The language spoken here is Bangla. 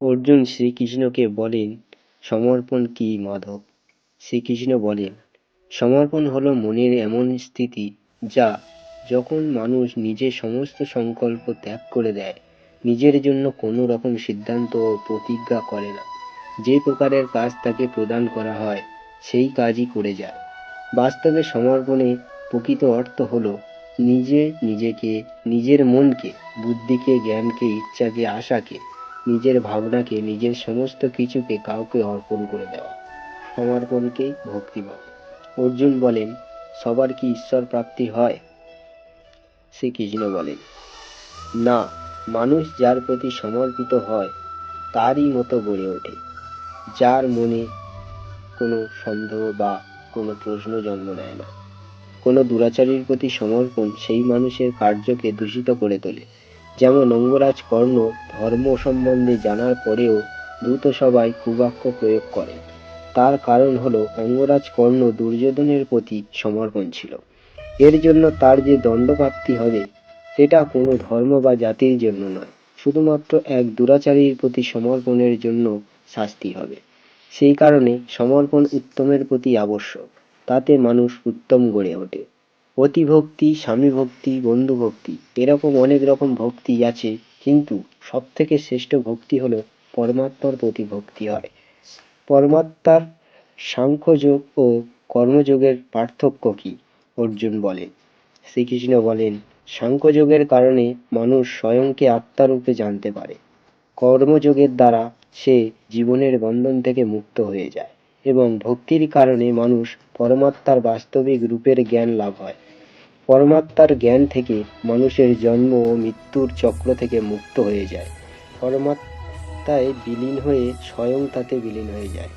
অর্জুন শ্রীকৃষ্ণকে বলেন, সমর্পণ কি মাধব? শ্রীকৃষ্ণ বলেন, সমর্পণ হলো মনের এমন স্থিতি যা যখন মানুষ নিজের সমস্ত সংকল্প ত্যাগ করে দেয়, নিজের জন্য কোনো রকম সিদ্ধান্ত ও প্রতিজ্ঞা করে না। যে প্রকারের কাজ তাকে প্রদান করা হয়, সেই কাজই করে যায়। বাস্তবে সমর্পণে প্রকৃত অর্থ হলো নিজে নিজেকে, নিজের মনকে, বুদ্ধিকে, জ্ঞানকে, ইচ্ছাকে, আশাকে নিজের ভাবনাকে, নিজের সমস্ত কিছুকে কাউকে অর্পণ করে দেওয়া। সমর্পণকেই ভক্তি বলে অর্জুন বলেন, সবার কি ঈশ্বর প্রাপ্তি হয়? শ্রীকৃষ্ণ বলেন, না, মানুষ যার প্রতি সমর্পিত হয়, তারই মতো গড়ে ওঠে। যার মনে কোনো সন্দেহ বা কোনো প্রশ্ন জন্ম নেয় না। কোনো দুরাচারীর প্রতি সমর্পণ সেই মানুষের কার্যকে দূষিত করে তোলে। যেমন অঙ্গরাজ কর্ণ ধর্ম সম্বন্ধে জানার পরেও দ্রুত সবাই কুবাক্য প্রয়োগ করে। তার কারণ হলো অঙ্গরাজ কর্ণ দুর্যোধনের প্রতি সমর্পণ ছিল। এর জন্য তার যে দণ্ডপ্রাপ্তি হবে, সেটা কোনো ধর্ম বা জাতির জন্য নয়। শুধুমাত্র এক দুরাচারীর প্রতি সমর্পণের জন্য শাস্তি হবে। সেই কারণে সমর্পণ উত্তমের প্রতি আবশ্যক। তাতে মানুষ উত্তম গড়ে ওঠে। অতিভক্তি স্বামী ভক্তি বন্ধু ভক্তি এরকম অনেক রকম ভক্তি আছে, কিন্তু সব থেকে শ্রেষ্ঠ ভক্তি হলো পরমাত্মার প্রতি ভক্তি হয়। পরমাত্মার সাংখ্যযোগ ও কর্মযোগের পার্থক্য কি? অর্জুন বলেন। শ্রীকৃষ্ণ বলেন, সাংখ্যযোগের কারণে মানুষ স্বয়ংকে আত্মারূপে জানতে পারে। কর্মযোগের দ্বারা সে জীবনের বন্ধন থেকে মুক্ত হয়ে যায় এবং ভক্তির কারণে মানুষ পরমাত্মার বাস্তবিক রূপের জ্ঞান লাভ হয়। পরমাত্মার জ্ঞান থেকে মানুষের জন্ম ও মৃত্যুর চক্র থেকে মুক্ত হয়ে যায়। পরমাত্মায় বিলীন হয়ে স্বয়ং তাতে বিলীন হয়ে যায়।